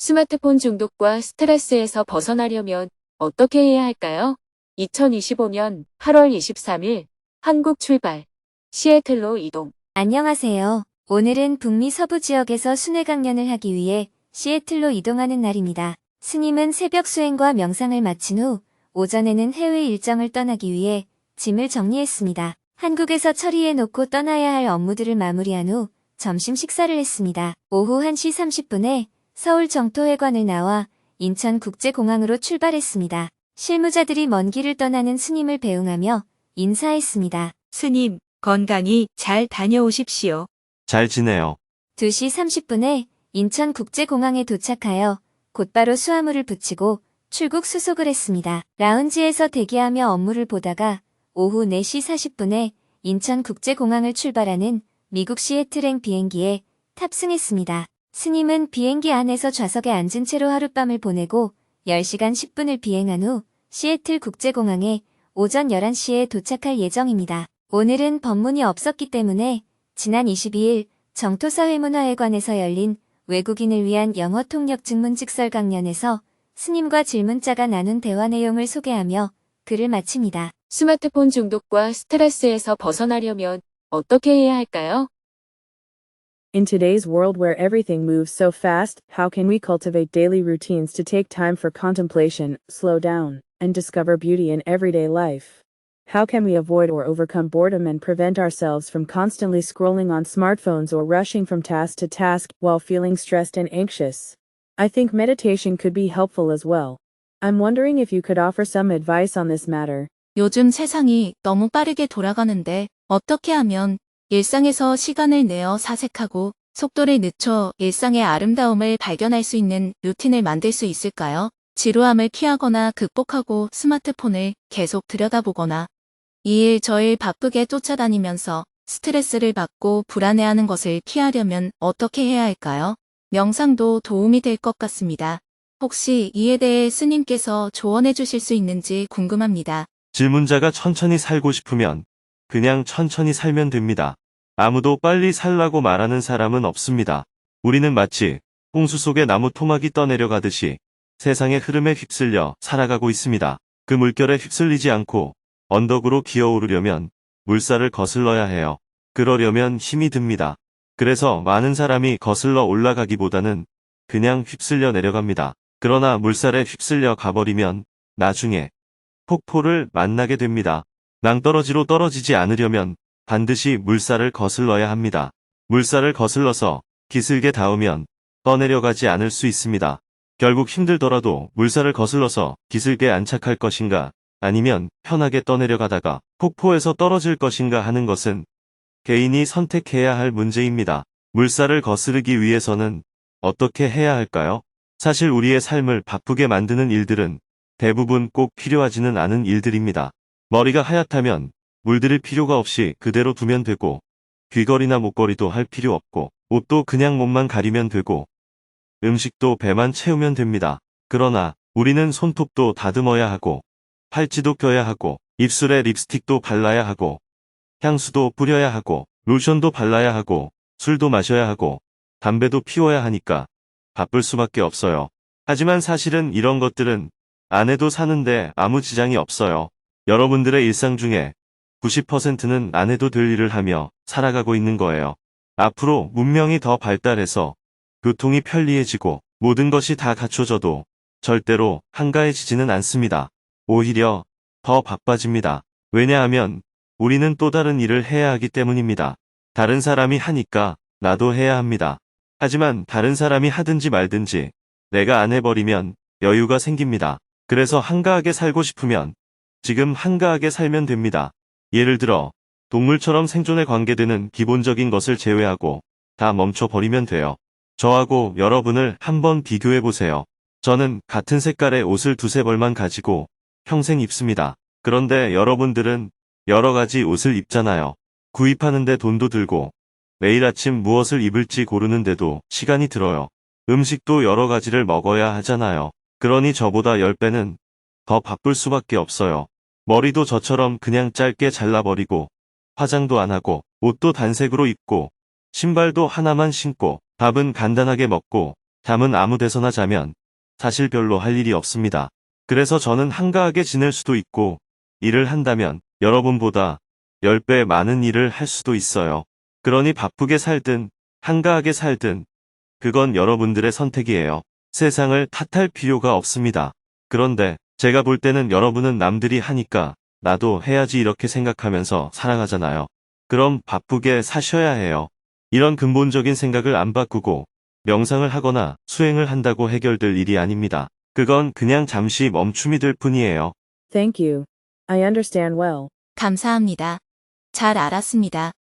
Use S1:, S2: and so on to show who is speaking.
S1: 스마트폰 중독과 스트레스에서 벗어나려면 어떻게 해야 할까요? 2025년 8월 23일 한국 출발 시애틀로 이동
S2: 안녕하세요. 오늘은 북미 서부 지역에서 순회 강연을 하기 위해 시애틀로 이동하는 날입니다. 스님은 새벽 수행과 명상을 마친 후 오전에는 해외 일정을 떠나기 위해 짐을 정리했습니다. 한국에서 처리해 놓고 떠나야 할 업무들을 마무리한 후 점심 식사를 했습니다. 오후 1시 30분에 서울 정토회관을 나와 인천국제공항으로 출발했습니다. 실무자들이 먼 길을 떠나는 스님을 배웅하며 인사했습니다.
S3: 스님, 건강히 잘 다녀오십시오.
S4: 잘 지내요.
S2: 2시 30분에 인천국제공항에 도착하여 곧바로 수화물을 붙이고 출국 수속을 했습니다. 라운지에서 대기하며 업무를 보다가 오후 4시 40분에 인천국제공항을 출발하는 미국 시애틀행 비행기에 탑승했습니다. 스님은 비행기 안에서 좌석에 앉은 채로 하룻밤을 보내고 10시간 10분을 비행한 후 시애틀 국제공항에 오전 11시에 도착할 예정입니다. 오늘은 법문이 없었기 때문에 지난 22일 정토사회문화회관에서 열린 외국인을 위한 영어 통역 증문 직설 강연에서 스님과 질문자가 나눈 대화 내용을 소개하며 글을 마칩니다.
S1: 스마트폰 중독과 스트레스에서 벗어나려면 어떻게 해야 할까요?
S5: In today's world where everything moves so fast, how can we cultivate daily routines to take time for contemplation, slow down, and discover beauty in everyday life? How can we avoid or overcome boredom and prevent ourselves from constantly scrolling on smartphones or rushing from task to task while feeling stressed and anxious? I think meditation could be helpful as well. I'm wondering if you could offer some advice on this matter.
S3: 요즘 세상이 너무 빠르게 돌아가는데 어떻게 하면 일상에서 시간을 내어 사색하고 속도를 늦춰 일상의 아름다움을 발견할 수 있는 루틴을 만들 수 있을까요? 지루함을 피하거나 극복하고 스마트폰을 계속 들여다보거나 이 일 저 일 바쁘게 쫓아다니면서 스트레스를 받고 불안해하는 것을 피하려면 어떻게 해야 할까요? 명상도 도움이 될 것 같습니다. 혹시 이에 대해 스님께서 조언해 주실 수 있는지 궁금합니다.
S4: 질문자가 천천히 살고 싶으면 그냥 천천히 살면 됩니다. 아무도 빨리 살라고 말하는 사람은 없습니다. 우리는 마치 홍수 속에 나무 토막이 떠내려가듯이 세상의 흐름에 휩쓸려 살아가고 있습니다. 그 물결에 휩쓸리지 않고 언덕으로 기어오르려면 물살을 거슬러야 해요. 그러려면 힘이 듭니다. 그래서 많은 사람이 거슬러 올라가기보다는 그냥 휩쓸려 내려갑니다. 그러나 물살에 휩쓸려 가버리면 나중에 폭포를 만나게 됩니다. 낭떠러지로 떨어지지 않으려면 반드시 물살을 거슬러야 합니다. 물살을 거슬러서 기슭에 닿으면 떠내려가지 않을 수 있습니다. 결국 힘들더라도 물살을 거슬러서 기슭에 안착할 것인가 아니면 편하게 떠내려가다가 폭포에서 떨어질 것인가 하는 것은 개인이 선택해야 할 문제입니다. 물살을 거스르기 위해서는 어떻게 해야 할까요? 사실 우리의 삶을 바쁘게 만드는 일들은 대부분 꼭 필요하지는 않은 일들입니다. 머리가 하얗다면 물들일 필요가 없이 그대로 두면 되고 귀걸이나 목걸이도 할 필요 없고 옷도 그냥 몸만 가리면 되고 음식도 배만 채우면 됩니다. 그러나 우리는 손톱도 다듬어야 하고 팔찌도 껴야 하고 입술에 립스틱도 발라야 하고 향수도 뿌려야 하고 로션도 발라야 하고 술도 마셔야 하고 담배도 피워야 하니까 바쁠 수밖에 없어요. 하지만 사실은 이런 것들은 안 해도 사는데 아무 지장이 없어요. 여러분들의 일상 중에 90%는 안 해도 될 일을 하며 살아가고 있는 거예요. 앞으로 문명이 더 발달해서 교통이 편리해지고 모든 것이 다 갖춰져도 절대로 한가해지지는 않습니다. 오히려 더 바빠집니다. 왜냐하면 우리는 또 다른 일을 해야 하기 때문입니다. 다른 사람이 하니까 나도 해야 합니다. 하지만 다른 사람이 하든지 말든지 내가 안 해버리면 여유가 생깁니다. 그래서 한가하게 살고 싶으면 지금 한가하게 살면 됩니다. 예를 들어 동물처럼 생존에 관계되는 기본적인 것을 제외하고 다 멈춰버리면 돼요. 저하고 여러분을 한번 비교해 보세요. 저는 같은 색깔의 옷을 두세 벌만 가지고 평생 입습니다. 그런데 여러분들은 여러 가지 옷을 입잖아요. 구입하는데 돈도 들고 매일 아침 무엇을 입을지 고르는데도 시간이 들어요. 음식도 여러 가지를 먹어야 하잖아요. 그러니 저보다 10배는 더 바쁠 수밖에 없어요. 머리도 저처럼 그냥 짧게 잘라버리고, 화장도 안 하고, 옷도 단색으로 입고, 신발도 하나만 신고, 밥은 간단하게 먹고, 잠은 아무 데서나 자면, 사실 별로 할 일이 없습니다. 그래서 저는 한가하게 지낼 수도 있고, 일을 한다면 여러분보다 10배 많은 일을 할 수도 있어요. 그러니 바쁘게 살든, 한가하게 살든, 그건 여러분들의 선택이에요. 세상을 탓할 필요가 없습니다. 그런데 제가 볼 때는 여러분은 남들이 하니까 나도 해야지 이렇게 생각하면서 살아가잖아요. 그럼 바쁘게 사셔야 해요. 이런 근본적인 생각을 안 바꾸고 명상을 하거나 수행을 한다고 해결될 일이 아닙니다. 그건 그냥 잠시 멈춤이 될 뿐이에요.
S5: Thank you. I understand well.
S3: 감사합니다. 잘 알았습니다.